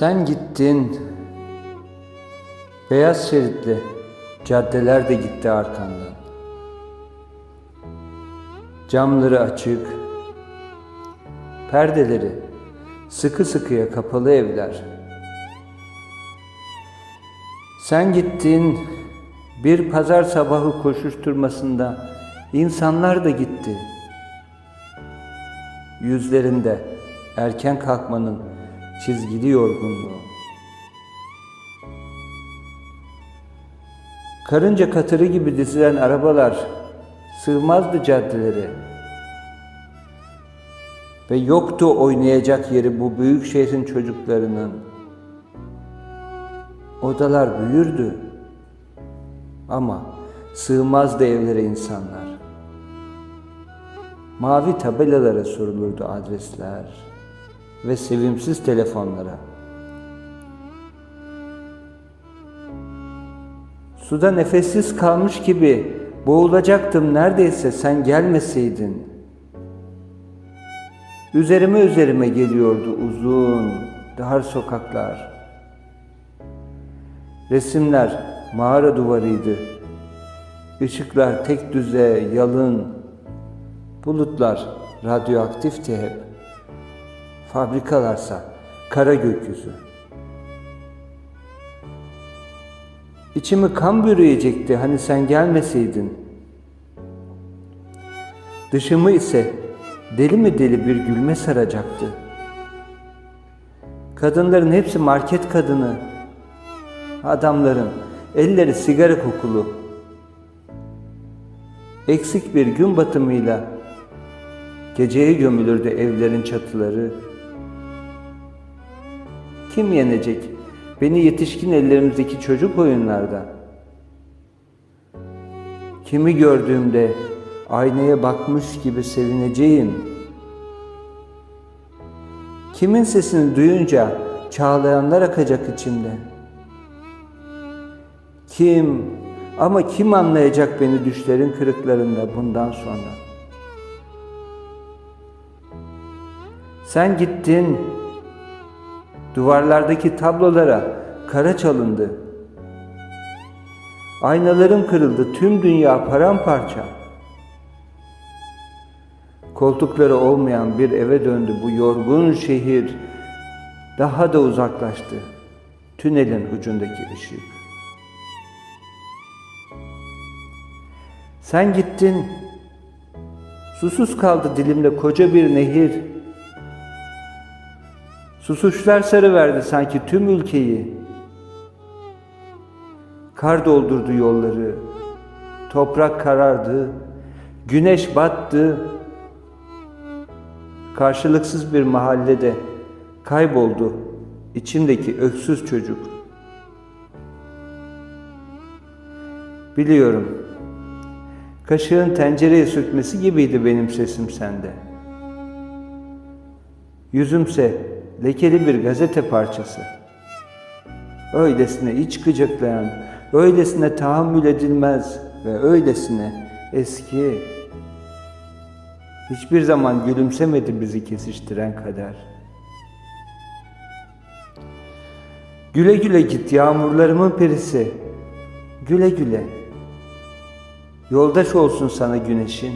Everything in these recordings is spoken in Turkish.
Sen gittin. Beyaz şeritli caddeler de gitti arkandan. Camları açık, perdeleri sıkı sıkıya kapalı evler. Sen gittin, bir pazar sabahı koşuşturmasında insanlar da gitti. Yüzlerinde erken kalkmanın çizgili yorgunluğu. Karınca katırı gibi dizilen arabalar sığmazdı caddelere. Ve yoktu oynayacak yeri bu büyük şehrin çocuklarının. Odalar büyürdü ama sığmazdı evlere insanlar. Mavi tabelalara sorulurdu adresler ve sevimsiz telefonlara. Suda nefessiz kalmış gibi boğulacaktım neredeyse sen gelmeseydin. Üzerime üzerime geliyordu uzun, dar sokaklar. Resimler mağara duvarıydı. Işıklar tek düze, yalın. Bulutlar radyoaktifti hep. Fabrikalarsa kara gökyüzü. İçimi kan bürüyecekti hani sen gelmeseydin. Dışımı ise deli mi deli bir gülme saracaktı. Kadınların hepsi market kadını. Adamların elleri sigara kokulu. Eksik bir gün batımıyla geceye gömülürdü evlerin çatıları. Kim yenecek beni yetişkin ellerimizdeki çocuk oyunlarda? Kimi gördüğümde aynaya bakmış gibi sevineceğim. Kimin sesini duyunca çağlayanlar akacak içimde. Kim ama kim anlayacak beni düşlerin kırıklarında bundan sonra? Sen gittin, duvarlardaki tablolara kara çalındı. Aynalarım kırıldı, tüm dünya paramparça. Koltukları olmayan bir eve döndü bu yorgun şehir. Daha da uzaklaştı tünelin ucundaki ışık. Sen gittin. Susuz kaldı dilimde koca bir nehir. Susuşlar sarıverdi sanki tüm ülkeyi. Kar doldurdu yolları. Toprak karardı. Güneş battı. Karşılıksız bir mahallede kayboldu içimdeki öksüz çocuk. Biliyorum. Kaşığın tencereye sürtmesi gibiydi benim sesim sende. Yüzümse lekeli bir gazete parçası. Öylesine iç gıcıklayan, öylesine tahammül edilmez ve öylesine eski. Hiçbir zaman gülümsemedi bizi kesiştiren kader. Güle güle git yağmurlarımın perisi. Güle güle. Yoldaş olsun sana güneşin.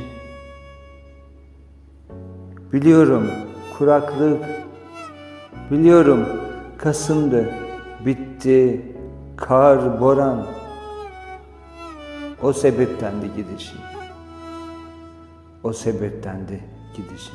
Biliyorum kuraklık. Biliyorum Kasım'dı. Bitti. Kar, boran. O sebeptendi gidişin. O sebeptendi gidişin.